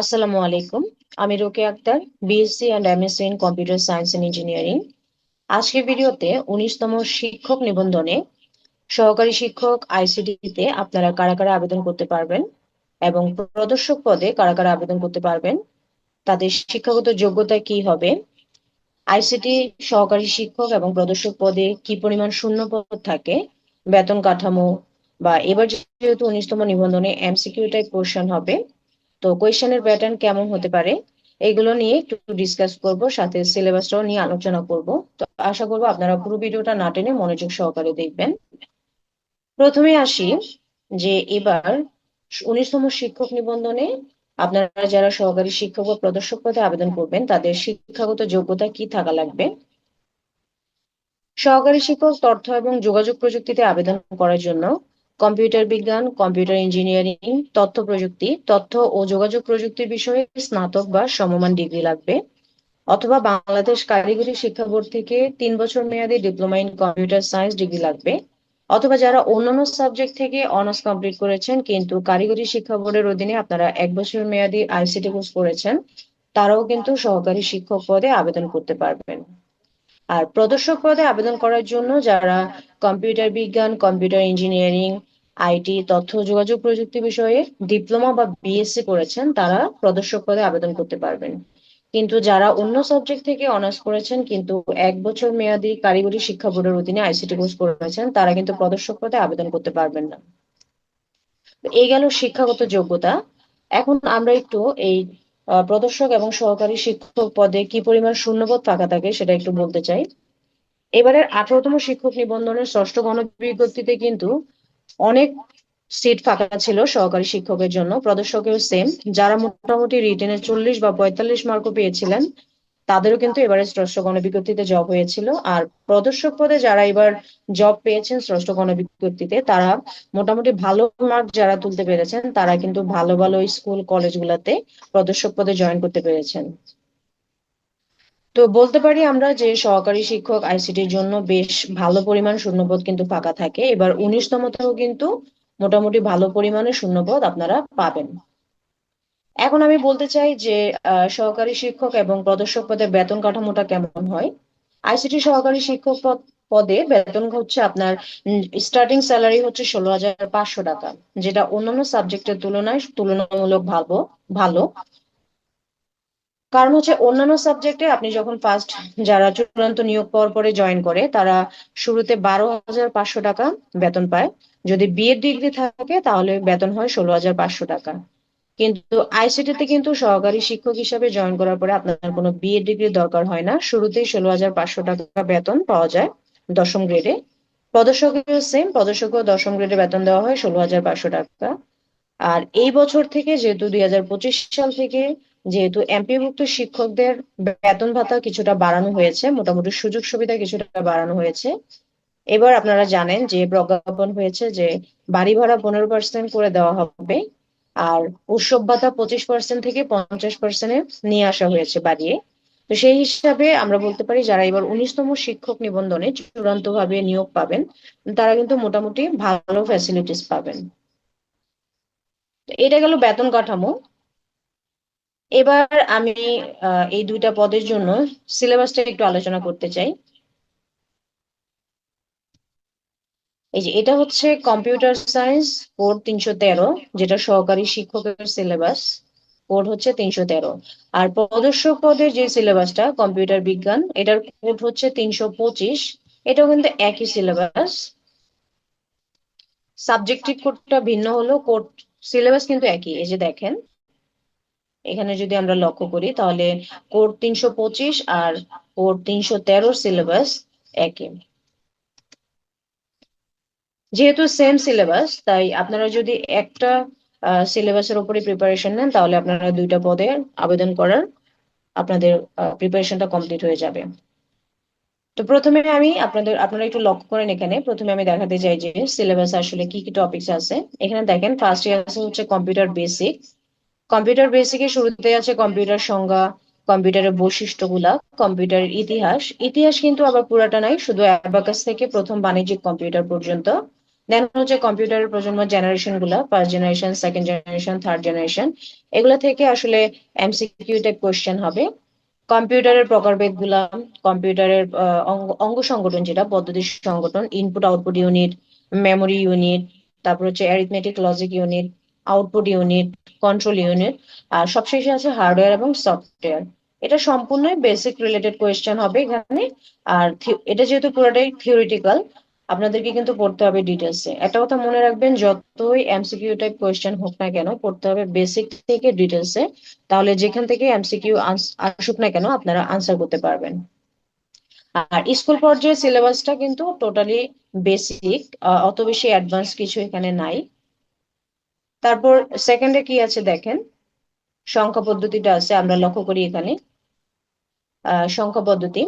আসসালামু আলাইকুম। আমি Roke Akhtar BSc and MSc in computer science and engineering আজকের ভিডিওতে উনিশতম শিক্ষক নিবন্ধনে সহকারী শিক্ষক আইসিডিতে আপনারা কারা কারা আবেদন করতে পারবেন এবং প্রদর্শক পদে কারা কারা আবেদন করতে পারবেন, তাদের শিক্ষাগত যোগ্যতা কি হবে আইসিটি সহকারী শিক্ষক এবং প্রদর্শক পদে কি পরিমাণ শূন্য পদ থাকে, বেতন কাঠামো বা এবার যেহেতু উনিশতম নিবন্ধনে এমসিকিউ টাইপ কোশ্চেন হবে তো কোয়েশ্চেনের প্যাটার্ন কেমন হতে পারে? এগুলো নিয়ে একটু ডিসকাস করব, সাথে সিলেবাসটাও নিয়ে আলোচনা করব। তো আশা করব আপনারা পুরো ভিডিওটা না টেনে মনোযোগ সহকারে দেখবেন। প্রথমে আসি যে এবার উনিশতম শিক্ষক নিবন্ধনে আপনারা যারা সহকারী শিক্ষক ও প্রদর্শক পদে আবেদন করবেন, তাদের শিক্ষাগত যোগ্যতা কি থাকা লাগবে? সহকারী শিক্ষক তথ্য এবং যোগাযোগ প্রযুক্তিতে আবেদন করার জন্য কম্পিউটার বিজ্ঞান, কম্পিউটার ইঞ্জিনিয়ারিং, তথ্য প্রযুক্তি, তথ্য ও যোগাযোগ প্রযুক্তির বিষয়ে স্নাতক বা সমমান ডিগ্রি লাগবে। অথবা বাংলাদেশ কারিগরি শিক্ষা বোর্ড থেকে তিন বছর মেয়াদী diploma in computer science degree লাগবে। অথবা যারা অন্যান্য সাবজেক্ট থেকে অনার্স কমপ্লিট করেছেন, কিন্তু কারিগরি শিক্ষা বোর্ডের অধীনে আপনারা এক বছর মেয়াদী আইসিটি কোর্স করেছেন, তারাও কিন্তু সহকারী শিক্ষক পদে আবেদন করতে পারবেন। আর প্রদর্শক পদে আবেদন করার জন্য যারা কম্পিউটার বিজ্ঞান, কম্পিউটার ইঞ্জিনিয়ারিং আইটি, তথ্য, যোগাযোগ প্রযুক্তি বিষয়ে ডিপ্লোমা বা বিএসসি করেছেন, তারা প্রদর্শক পদে আবেদন করতে পারবেন। কিন্তু যারা অন্য সাবজেক্ট থেকে অনার্স করেছেন, কিন্তু এক বছর মেয়াদী কারিগরি শিক্ষা বোর্ডের অধীনে আইসিটি কোর্স করেছেন, তারা কিন্তু প্রদর্শক পদে আবেদন করতে পারবেন না। এই গেল শিক্ষাগত যোগ্যতা। এখন আমরা একটু এই প্রদর্শক এবং সহকারী শিক্ষক পদে কি পরিমাণ শূন্যপদ ফাঁকা থাকে সেটা একটু বলতে চাই। এবারের আঠারোতম শিক্ষক নিবন্ধনের ষষ্ঠ গণবিজ্ঞপ্তিতে কিন্তু অনেক সিট ফাঁকা ছিল সহকারী শিক্ষকের জন্য, প্রদর্শকেও সেম যারা মোটামুটি রিটেনে চল্লিশ বা পঁয়তাল্লিশ মার্কও পেয়েছিলেন, তাদেরও কিন্তু এবারে ষষ্ঠ গণবিজ্ঞপ্তিতে জব হয়েছিল। আর প্রদর্শক পদে যারা এবার জব পেয়েছেন ষষ্ঠ গণবিজ্ঞপ্তিতে, তারা মোটামুটি ভালো মার্ক যারা তুলতে পেরেছেন, তারা কিন্তু ভালো ভালো স্কুল কলেজগুলোতে প্রদর্শক পদে জয়েন করতে পেরেছেন। তো বলতে পারি আমরা যে সহকারী শিক্ষক আইসিটির জন্য বেশ ভালো পরিমাণ শূন্যপদ কিন্তু ফাঁকা থাকে। এবার উনিশতমতেও কিন্তু মোটামুটি ভালো পরিমাণে শূন্যপদ আপনারা পাবেন। এখন আমি বলতে চাই যে সহকারী শিক্ষক এবং প্রদর্শক পদে বেতন কাঠামোটা কেমন হয়? আইসিটি সহকারী শিক্ষক পদ বেতন হচ্ছে আপনার স্টার্টিং স্যালারি হচ্ছে ষোলো হাজার পাঁচশো টাকা, যেটা অন্যান্য সাবজেক্টের তুলনায়, তুলনামূলক ভালো ভালো। কারণ হচ্ছে অন্যান্য সাবজেক্টে আপনি যখন ফার্স্ট যারা চূড়ান্ত নিয়োগ পাওয়ার পরে জয়েন করে, তারা শুরুতে বারো হাজার পাঁচশো টাকা বেতন পায়। যদি বিএড ডিগ্রি থাকে, তাহলে বেতন হয় ষোলো হাজার পাঁচশো টাকা। কিন্তু আইসিটিতে কিন্তু সহকারী শিক্ষক হিসাবে জয়েন করার পরে আপনার কোনো বিএড ডিগ্রির দরকার হয় না। শুরুতেই ষোলো হাজার পাঁচশো টাকা বেতন পাওয়া যায় দশম গ্রেডে পদশকেও সেম পদশকেও দশম গ্রেডে বেতন দেওয়া হয় ষোলো হাজার পাঁচশো টাকা। আর এই বছর থেকে যেহেতু দুই হাজার পঁচিশ সাল থেকে যেহেতু এমপিভুক্ত শিক্ষকদের বেতন ভাতা কিছুটা বাড়ানো হয়েছে, মোটামুটি সুযোগ সুবিধা কিছুটা বাড়ানো হয়েছে। এবার আপনারা জানেন যে প্রজ্ঞাপন হয়েছে যে বাড়ি ভাড়া পনেরো পার্সেন্ট করে দেওয়া হবে, আর উৎসব ভাতা পঁচিশ পার্সেন্ট থেকে পঞ্চাশ পার্সেন্টে নিয়ে আসা হয়েছে বাড়িয়ে। তো সেই হিসাবে আমরা বলতে পারি, যারা এবার উনিশতম শিক্ষক নিবন্ধনে চূড়ান্ত ভাবে নিয়োগ পাবেন, তারা কিন্তু মোটামুটি ভালো ফ্যাসিলিটিস পাবেন। এটা গেল বেতন কাঠামো। এবার আমি এই দুইটা পদের জন্য সিলেবাসটা একটু আলোচনা করতে চাই। এই যে, এটা হচ্ছে কম্পিউটার সায়েন্স, কোড তিনশো তেরো, যেটা সহকারী শিক্ষকের সিলেবাস, কোড হচ্ছে তিনশো তেরো। আর প্রদর্শক পদের যে সিলেবাসটা, কম্পিউটার বিজ্ঞান, এটার কোড হচ্ছে তিনশো পঁচিশ, এটাও কিন্তু একই সিলেবাস। সাবজেক্টিভ কোডটা ভিন্ন হলো কোড, সিলেবাস কিন্তু একই। এই যে দেখেন এখানে যদি আমরা লক্ষ্য করি, তাহলে কোড তিনশো পঁচিশ আর কোড তিনশো তেরোর সিলেবাস একই। যেহেতু সেম সিলেবাস তাই আপনারা যদি একটা সিলেবাসের উপরে প্রিপারেশন নেন, তাহলে আপনারা দুইটা পদে আবেদন করার আপনাদের প্রিপারেশনটা কমপ্লিট হয়ে যাবে। তো প্রথমে আমি আপনাদের, আপনারা একটু লক্ষ্য করেন এখানে। প্রথমে আমি দেখাতে চাই যে সিলেবাস আসলে কি কি টপিকস আছে। এখানে দেখেন ফার্স্ট ইয়ার আছে হচ্ছে কম্পিউটার বেসিক কম্পিউটার বেসিকে শুরুতে আছে কম্পিউটার সংজ্ঞা কম্পিউটারের বৈশিষ্ট্যগুলা কম্পিউটারের ইতিহাস। ইতিহাস কিন্তু আবার পুরাটা নাই, শুধু অ্যাবাকাস থেকে প্রথম বাণিজ্যিক কম্পিউটার পর্যন্ত। দেন হচ্ছে কম্পিউটারের প্রজন্ম জেনারেশনগুলা first generation second generation third generation এগুলা থেকে আসলে এমসিকিউ কোয়েশ্চেন হবে। কম্পিউটারের প্রকারভেদগুলা কম্পিউটারের অঙ্গ সংগঠন যেটা, পদ্ধতি সংগঠন input output unit memory unit তারপর হচ্ছে arithmetic logic unit output unit control unit আর সবশেষে আছে হার্ডওয়্যার এবং সফটওয়্যার এটা সম্পূর্ণই বেসিক রিলেটেড কোয়েশ্চেন হবে এখানে। আর এটা যেহেতু পুরোটাই থিওরিটিক্যাল আপনাদেরকে কিন্তু পড়তে হবে ডিটেলসে একটা কথা মনে রাখবেন, যতই এমসিকিউ টাইপ কোয়েশ্চেন হোক না কেন, পড়তে হবে বেসিক থেকে ডিটেলসে তাহলে যেখান থেকে এমসিকিউ আসুক না কেন, আপনারা আনসার করতে পারবেন। আর স্কুল পর্যায়ে সিলেবাসটা কিন্তু টোটালি বেসিক অত বেশি অ্যাডভান্স কিছু এখানে নাই। তারপর সেকেন্ডে কি আছে দেখেন? সংখ্যা পদ্ধতিটা আছে, আমরা লক্ষ্য করি এখানে। সংখ্যা পদ্ধতি।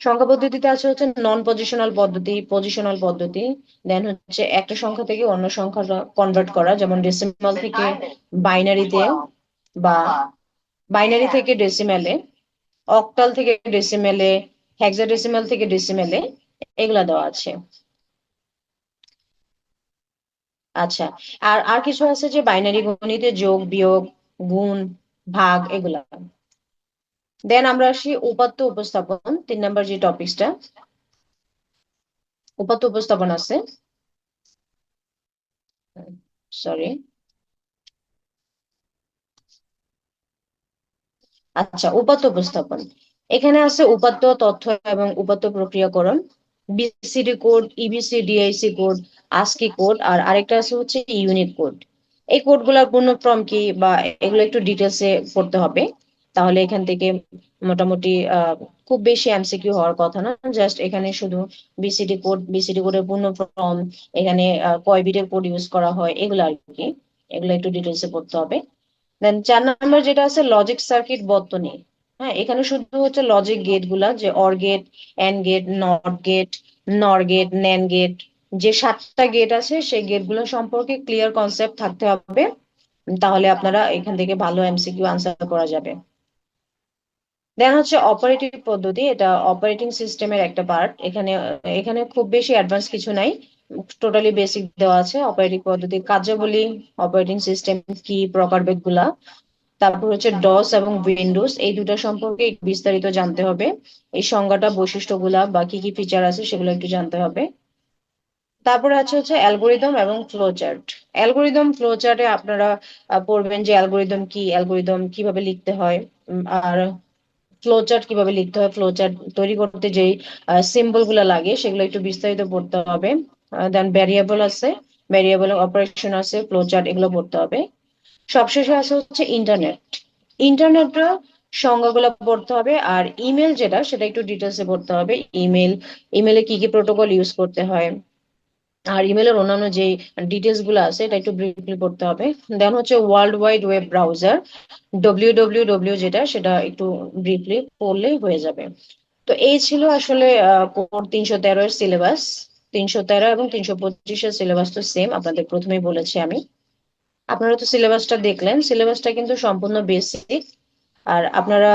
সংখ্যা পদ্ধতিতে আছে হচ্ছে নন পজিশনাল পদ্ধতি পজিশনাল পদ্ধতি দেন হচ্ছে একটা সংখ্যা থেকে অন্য সংখ্যা কনভার্ট করা, যেমন ডেসিমাল থেকে বাইনারিতে বা বাইনারি থেকে ডেসিমেলে অক্টাল থেকে ডেসিমেলে হেক্সাডেসিমাল থেকে ডেসিমেলে এগুলা দেওয়া আছে। আচ্ছা আর আর কিছু আছে যে বাইনারি গণিতে যোগ, বিয়োগ, গুণ, ভাগ এগুলা? দেন আমরা আসি উপাত্ত উপস্থাপন, তিন নম্বর যে টপিকসটা উপাত্ত উপস্থাপন আছে। সরি আচ্ছা উপাত্ত উপস্থাপন। এখানে আছে উপাত্ত তথ্য এবং উপাত্ত প্রক্রিয়াকরণ। BCD code EBCDIC code ASCII code আর আরেকটা আছে হচ্ছে ইউনিক কোড এই কোডগুলোর পূর্ণ ফর্ম কি বা এগুলো একটু ডিটেলসে পড়তে হবে। তাহলে এখান থেকে মোটামুটি খুব বেশি এমসিকিউ হওয়ার কথা না। জাস্ট এখানে শুধু বিসিডি কোড বিসিডি কোডের পূর্ণ ফর্ম এখানে কয় বিটের কোড ইউজ করা হয়, এগুলো আর কি। এগুলো একটু ডিটেলসে পড়তে হবে। দেন চার নাম্বার যেটা আছে লজিক সার্কিট বর্তনী। হ্যাঁ এখানে শুধু হচ্ছে লজিক গেটগুলা, যে OR gate AND gate NOT gate NOR gate NAND gate যে সাতটা গেট আছে, সেই গেটগুলো সম্পর্কে ক্লিয়ার কনসেপ্ট থাকতে হবে। তাহলে আপনারা এখান থেকে ভালো এমসিকিউ আনসার করা যাবে। দেন হচ্ছে অপারেটিভ পদ্ধতি, এটা অপারেটিং সিস্টেমের একটা পার্ট এখানে এখানে খুব বেশি অ্যাডভান্স কিছু নাই। টোটালি বেসিক দেওয়া আছে অপারেটিং পদ্ধতি কার্যাবলী অপারেটিং সিস্টেম কি প্রকারভেদগুলা। তারপর হচ্ছে ডস এবং উইন্ডোজ এই দুটা সম্পর্কে বিস্তারিত জানতে হবে। এই সংজ্ঞাটা বৈশিষ্ট্যগুলা বা কি কি ফিচার আছে সেগুলো একটু জানতে হবে। তারপরে আছে হচ্ছে অ্যালগোরিদম এবং ফ্লোচার্ট অ্যালগোরিদম ফ্লোচার্টে আপনারা পড়বেন যে অ্যালগোরিদম কি অ্যালগোরিদম কীভাবে লিখতে হয় আর ফ্লোচার্ট কীভাবে লিখতে হয় ফ্লোচার্ট তৈরি করতে যেই সিম্বলগুলা লাগে সেগুলো একটু বিস্তারিত পড়তে হবে। দেন ভ্যারিয়েবল আছে ভ্যারিয়েবল অপারেশন আছে ফ্লোচার্ট এগুলো পড়তে হবে। সবশেষে আছে হচ্ছে ইন্টারনেট ইন্টারনেটটা সংজ্ঞাগুলো পড়তে হবে আর ইমেল যেটা, সেটা একটু ডিটেলসে পড়তে হবে। ইমেল ইমেলে কি কি প্রোটোকল ইউজ করতে হয়? আর ইমেলের অন্যান্য যে ডিটেলসগুলো আছে, এটা একটু ব্রিফলি পড়তে হবে। দেন হচ্ছে world wide web browser W W W যেটা, সেটা একটু ব্রিফলি পড়লেই হয়ে যাবে। তো এই ছিল আসলে তিনশো তেরো এর সিলেবাস তিনশো তেরো এবং তিনশো পঁচিশের সিলেবাস তো সেম আপনাদের প্রথমেই বলেছি আমি। আপনারা তো সিলেবাসটা দেখলেন, সিলেবাসটা কিন্তু সম্পূর্ণ বেসিক আর আপনারা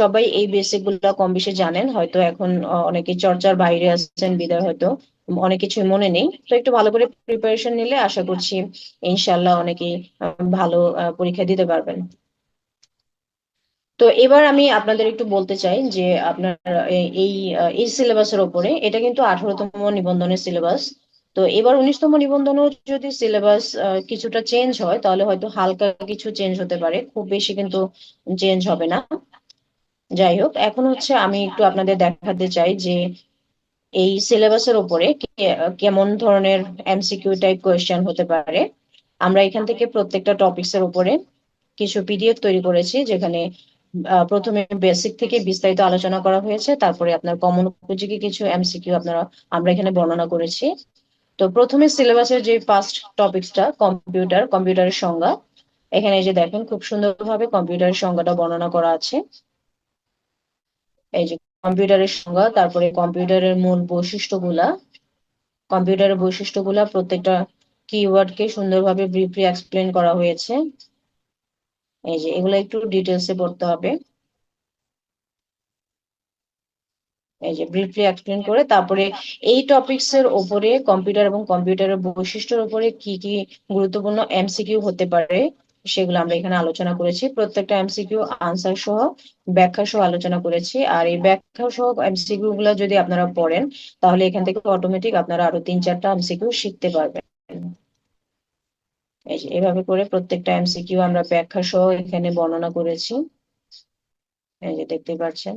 সবাই এই বেসিকগুলো কম বেশি জানেন, হয়তো এখন অনেকে চর্চার বাইরে আসছেন বিদায় হয়তো অনেক কিছু মনে নেই। তো একটু ভালো করে প্রিপারেশন নিলে আশা করছি ইনশাল্লাহ অনেকেই ভালো পরীক্ষা দিতে পারবেন। তো এবার আমি আপনাদের একটু বলতে চাই যে আপনার এই এই সিলেবাসের ওপরে, এটা কিন্তু আঠারোতম নিবন্ধনের সিলেবাস। তো এবার উনিশতম নিবন্ধনও যদি সিলেবাস কিছুটা চেঞ্জ হয়, তাহলে হয়তো হালকা কিছু চেঞ্জ হতে পারে। খুব বেশি কিন্তু চেঞ্জ হবে না। যাই হোক, এখন হচ্ছে আমি একটু আপনাদের দেখাতে চাই যে এই সিলেবাসের উপরে কেমন ধরনের এমসিকিউ টাইপ কোয়েশ্চেন হতে পারে। আমরা এখান থেকে প্রত্যেকটা টপিকস এর উপরে কিছু পিডিএফ তৈরি করেছি, যেখানে প্রথমে বেসিক থেকে বিস্তারিত আলোচনা করা হয়েছে, তারপরে আপনার কমন উপযোগী কিছু এমসিকিউ আপনারা, আমরা এখানে বর্ণনা করেছি। তো প্রথমে সিলেবাসের যে ফার্স্ট টপিকসটা কম্পিউটার কম্পিউটারের সংজ্ঞা, এখানে যে দেখেন খুব সুন্দরভাবে কম্পিউটারের সংজ্ঞাটা বর্ণনা করা আছে। এই যে কম্পিউটারের সংজ্ঞা, তারপরে কম্পিউটারের মূল বৈশিষ্ট্যগুলা কম্পিউটারের বৈশিষ্ট্যগুলা প্রত্যেকটা কিওয়ার্ডকে সুন্দরভাবে ব্রিফলি এক্সপ্লেন করা হয়েছে। এই যে এগুলো একটু ডিটেলসে পড়তে হবে। এই যে ব্রিফলি এক্সপ্লেন করে তারপরে এই টপিকস এর উপরে কম্পিউটার এবং কম্পিউটারের বৈশিষ্ট্যের উপরে কি কি গুরুত্বপূর্ণ এমসিকিউ হতে পারে সেগুলো আমরা এখানে আলোচনা করেছি। প্রত্যেকটা এমসিকিউ আনসার সহ, ব্যাখ্যা সহ আলোচনা করেছি। আর এই ব্যাখ্যা সহ এমসিকিউ গুলো যদি আপনারা পড়েন, তাহলে এখান থেকে অটোমেটিক আপনারা আরও তিন চারটা এমসিকিউ শিখতে পারবেন। এই যে এভাবে করে প্রত্যেকটা এমসিকিউ আমরা ব্যাখ্যা সহ এখানে বর্ণনা করেছি। এই যে দেখতে পাচ্ছেন।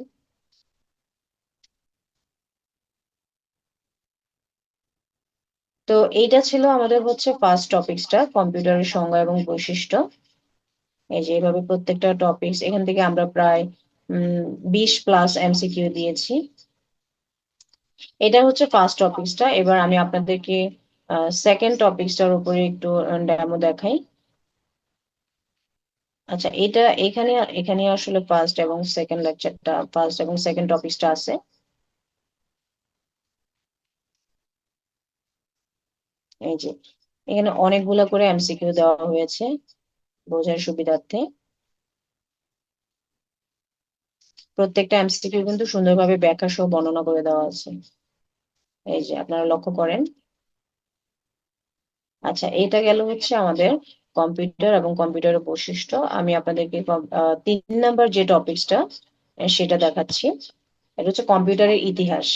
তো এইটা ছিল আমাদের হচ্ছে ফার্স্ট টপিকসটা কম্পিউটারের সংজ্ঞা এবং বৈশিষ্ট্য। এই যে এইভাবে প্রত্যেকটা টপিকস এখান থেকে আমরা প্রায় বিশ প্লাস এমসিকিউ দিয়েছি। এটা হচ্ছে ফার্স্ট টপিকসটা এবার আমি আপনাদেরকে সেকেন্ড টপিকসটার উপরে একটু ডেমো দেখাই। আচ্ছা এটা এখানে এখানে আসলে ফার্স্ট এবং সেকেন্ড লেকচারটা ফার্স্ট এবং সেকেন্ড টপিকসটা আছে। এই যে, এখানে অনেকগুলো করে এমসিকিউ দেওয়া হয়েছে বোঝার সুবিধার্থে। প্রত্যেকটা এমসিকিউ কিন্তু সুন্দরভাবে ব্যাখ্যা সহ বর্ণনা করে দেওয়া আছে। এই যে, আপনারা লক্ষ্য করেন। আচ্ছা এটা গেল হচ্ছে আমাদের কম্পিউটার এবং কম্পিউটারের বৈশিষ্ট্য। আমি আপনাদেরকে তিন নাম্বার যে টপিকসটা সেটা দেখাচ্ছি। এটা হচ্ছে কম্পিউটারের ইতিহাস।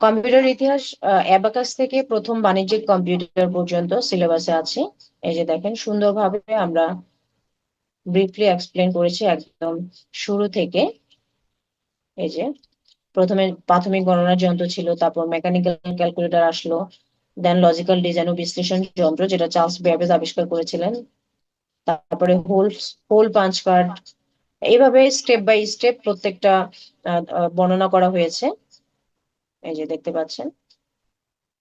কম্পিউটার ইতিহাস অ্যাবাকাস থেকে প্রথম বাণিজ্যিক কম্পিউটার পর্যন্ত সিলেবাসে আছে। এই যে দেখেন, সুন্দরভাবে আমরা ব্রিফলি এক্সপ্লেন করেছি একদম শুরু থেকে। এই যে প্রথমে প্রাথমিক গণনার যন্ত্র ছিল, তারপর মেকানিক্যাল ক্যালকুলেটর আসলো দেন লজিক্যাল ডিজাইন ও বিশ্লেষণ যন্ত্র, যেটা চার্লস ব্যাবেজ আবিষ্কার করেছিলেন। তারপরে হোল হোল পাঞ্চ কার্ড। এইভাবে স্টেপ বাই স্টেপ প্রত্যেকটা বর্ণনা করা হয়েছে। এই যে দেখতে পাচ্ছেন।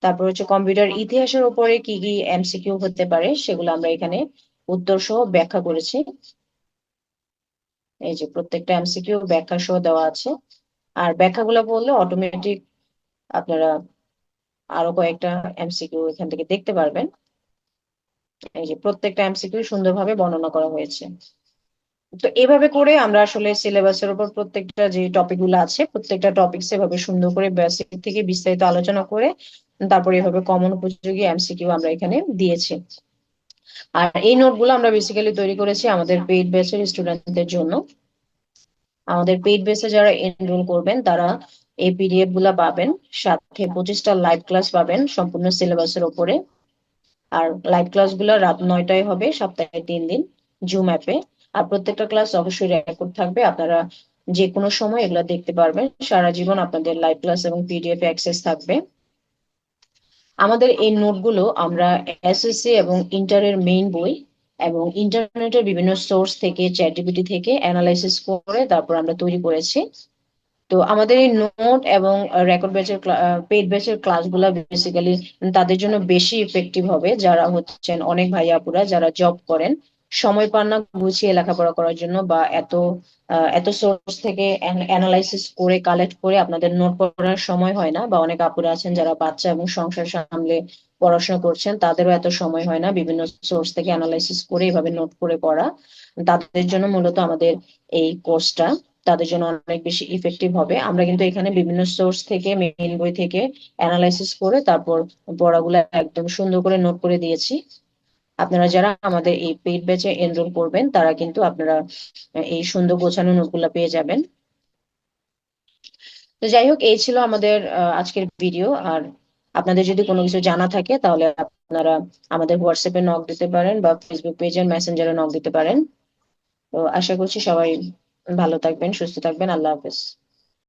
তারপর হচ্ছে কম্পিউটার ইতিহাসের উপরে কি কি এমসিকিউ হতে পারে সেগুলো আমরা এখানে উত্তর সহ ব্যাখ্যা করেছি। এই যে প্রত্যেকটা এমসিকিউ ব্যাখ্যা সহ দেওয়া আছে। আর ব্যাখ্যাগুলো বললে অটোমেটিক আপনারা আরও কয়েকটা এমসিকিউ এখান থেকে দেখতে পারবেন। এই যে প্রত্যেকটা এমসিকিউ সুন্দরভাবে বর্ণনা করা হয়েছে। তো এভাবে করে আমরা আসলে সিলেবাসের উপর প্রত্যেকটা যে টপিকগুলো আছে, প্রত্যেকটা টপিক এভাবে সুন্দর করে বেসিক থেকে বিস্তারিত আলোচনা করে, তারপরে এভাবে কমন উপযোগী এমসিকিউ আমরা এখানে দিয়েছি। আর এই নোটগুলো আমরা বেসিক্যালি তৈরি করেছি আমাদের পেইড বেসের স্টুডেন্টদের জন্য। আমাদের পেইড বেসে যারা এনরোল করবেন, তারা এই পিডিএফগুলা পাবেন, সাথে পঁচিশটা লাইভ ক্লাস পাবেন সম্পূর্ণ সিলেবাসের উপরে। আর লাইভ ক্লাসগুলো রাত নয়টায় হবে, সপ্তাহে তিন দিন জুম অ্যাপে আর প্রত্যেকটা ক্লাস অবশ্যই রেকর্ড থাকবে। আপনারা যে কোনো সময় এগুলো দেখতে পারবেন। সারা জীবন আপনাদের লাইভ ক্লাস এবং পিডিএফ অ্যাক্সেস থাকবে। আমাদের এই নোটগুলো আমরা এসএসসি এবং ইন্টারের মেইন বই এবং ইন্টারনেটের বিভিন্ন সোর্স থেকে চ্যাটিপিটি থেকে অ্যানালাইসিস করে তারপর আমরা তৈরি করেছি। তো আমাদের এই নোট এবং রেকর্ড ব্যাচের পেড ব্যাচের ক্লাসগুলো বেসিক্যালি তাদের জন্য বেশি ইফেক্টিভ হবে। যারা হচ্ছেন অনেক ভাইয়াপুরা যারা জব করেন সময় পান না গুছিয়ে লেখাপড়া করার জন্য বা এত এত সোর্স থেকে অ্যানালাইসিস করে কালেক্ট করে আপনাদের নোট পড়ার সময় হয় না বা অনেক আপুরা আছেন যারা বাচ্চা এবং সংসার সামলে পড়াশোনা করছেন, তাদেরও এত সময় হয় না বিভিন্ন সোর্স থেকে অ্যানালাইসিস করে এভাবে নোট করে পড়া। তাদের জন্য মূলত আমাদের এই কোর্সটা তাদের জন্য অনেক বেশি ইফেক্টিভ হবে। আমরা কিন্তু এখানে বিভিন্ন সোর্স থেকে মেইন বই থেকে অ্যানালাইসিস করে তারপর পড়াগুলো একদম সুন্দর করে নোট করে দিয়েছি। আপনারা যারা আমাদের এই পেইড ব্যাচে এনরোল করবেন, তারা কিন্তু আপনারা এই সুন্দর গোছানো নোটগুলো পেয়ে যাবেন। তো যাই হোক, এই ছিল আমাদের আজকের ভিডিও আর আপনাদের যদি কোনো কিছু জানা থাকে, তাহলে আপনারা আমাদের হোয়াটসঅ্যাপে নক দিতে পারেন বা ফেসবুক পেজের মেসেঞ্জারে নক দিতে পারেন। তো আশা করছি সবাই ভালো থাকবেন, সুস্থ থাকবেন। আল্লাহ হাফেজ।